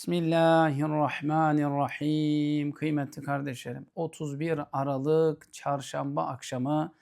Bismillahirrahmanirrahim. Kıymetli kardeşlerim, 31 Aralık çarşamba akşamı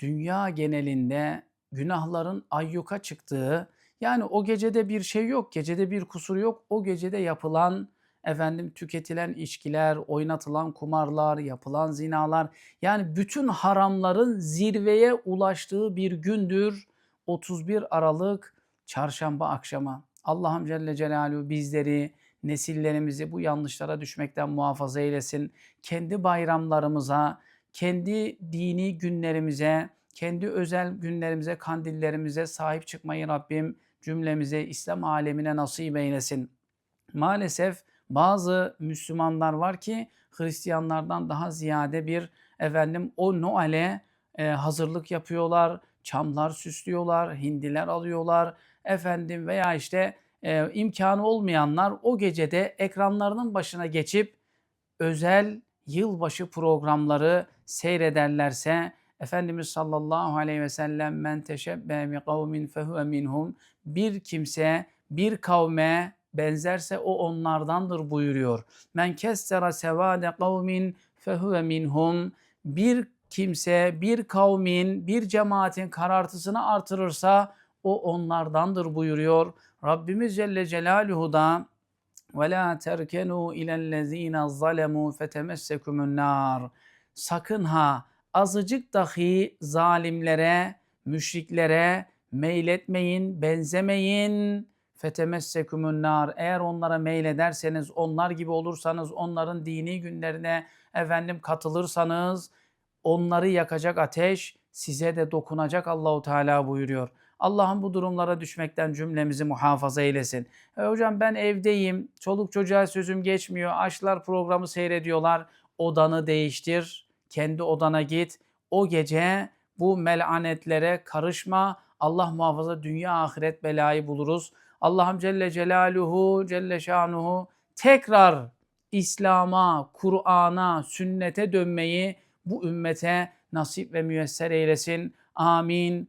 dünya genelinde günahların ayyuka çıktığı, yani o gecede bir şey yok, gecede bir kusur yok. O gecede yapılan efendim tüketilen içkiler, oynatılan kumarlar, yapılan zinalar, yani bütün haramların zirveye ulaştığı bir gündür 31 Aralık çarşamba akşamı. Allah'ım Celle Celaluhu bizleri, nesillerimizi bu yanlışlara düşmekten muhafaza eylesin. Kendi bayramlarımıza, kendi dini günlerimize, kendi özel günlerimize, kandillerimize sahip çıkmayı Rabbim cümlemize, İslam alemine nasip eylesin. Maalesef bazı Müslümanlar var ki Hristiyanlardan daha ziyade bir efendim o Noel'e e, hazırlık yapıyorlar, çamlar süslüyorlar, hindiler alıyorlar efendim veya işte e, imkanı olmayanlar o gecede ekranlarının başına geçip özel yılbaşı programları seyrederlerse Efendimiz sallallahu aleyhi ve sellem men teşebbe bi kavmin fehuve minhum bir kimse bir kavme benzerse o onlardandır buyuruyor. Men kessera sevade kavmin fehuve minhum bir kimse bir kavmin bir cemaatin karartısını artırırsa o onlardandır buyuruyor. Rabbimiz Celle Celaluhu da وَلَا تَرْكَنُوا اِلَى الَّذ۪ينَ ظَلَمُوا فَتَمَسَّكُمُ النَّارِ Sakın ha azıcık dahi zalimlere, müşriklere meyletmeyin, benzemeyin. Fetemessekumun nar. Eğer onlara meylederseniz, onlar gibi olursanız, onların dini günlerine efendim katılırsanız, onları yakacak ateş size de dokunacak Allahu Teala buyuruyor. Allah'ım bu durumlara düşmekten cümlemizi muhafaza eylesin. E hocam ben evdeyim, çoluk çocuğa sözüm geçmiyor, aşklar programı seyrediyorlar. Odanı değiştir, kendi odana git. O gece bu melanetlere karışma. Allah muhafaza dünya ahiret belayı buluruz. Allah'ım Celle Celaluhu, Celle Şanuhu tekrar İslam'a, Kur'an'a, sünnete dönmeyi bu ümmete nasip ve müyesser eylesin. Amin.